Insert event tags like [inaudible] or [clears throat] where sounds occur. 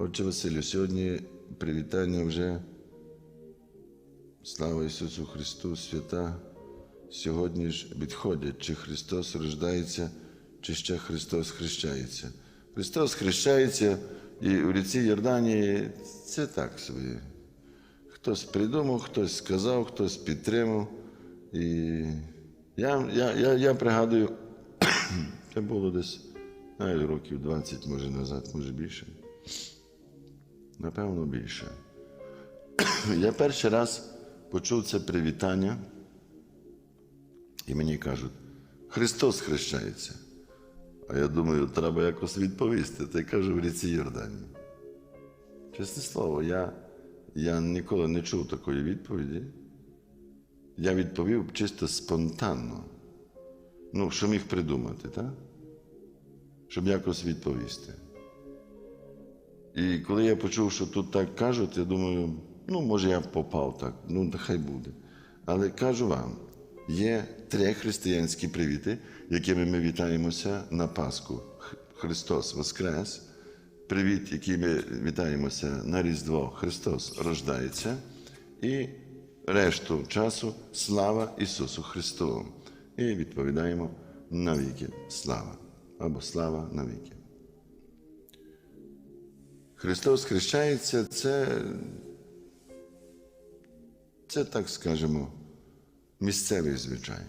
Отче Василю, сьогодні привітання вже. Слава Ісусу Христу, свята. Сьогодні ж відходять, чи Христос рождається, чи ще Христос хрещається. Христос хрещається і у ріці Йорданії це так собі. Хтось придумав, хтось сказав, хтось підтримав. І я, я, я, я пригадую, [coughs] це було десь навіть років 20, може назад, може більше. Напевно, більше. [clears throat] Я перший раз почув це привітання, і мені кажуть, Христос хрещається. А я думаю, треба якось відповісти. Та й кажу в ріці Йорданії. Чесне слово, я, я ніколи не чув такої відповіді. Я відповів чисто спонтанно. Ну, що міг придумати, так? Щоб якось відповісти. І коли я почув, що тут так кажуть, я думаю, ну, може, я попав так, ну, нехай буде. Але кажу вам, є три християнські привіти, якими ми вітаємося на Пасху. Христос Воскрес. Привіт, який ми вітаємося на Різдво. Христос рождається. І решту часу слава Ісусу Христу. І відповідаємо навіки слава або слава навіки. Христос хрещається, це, це так скажемо, місцевий звичай.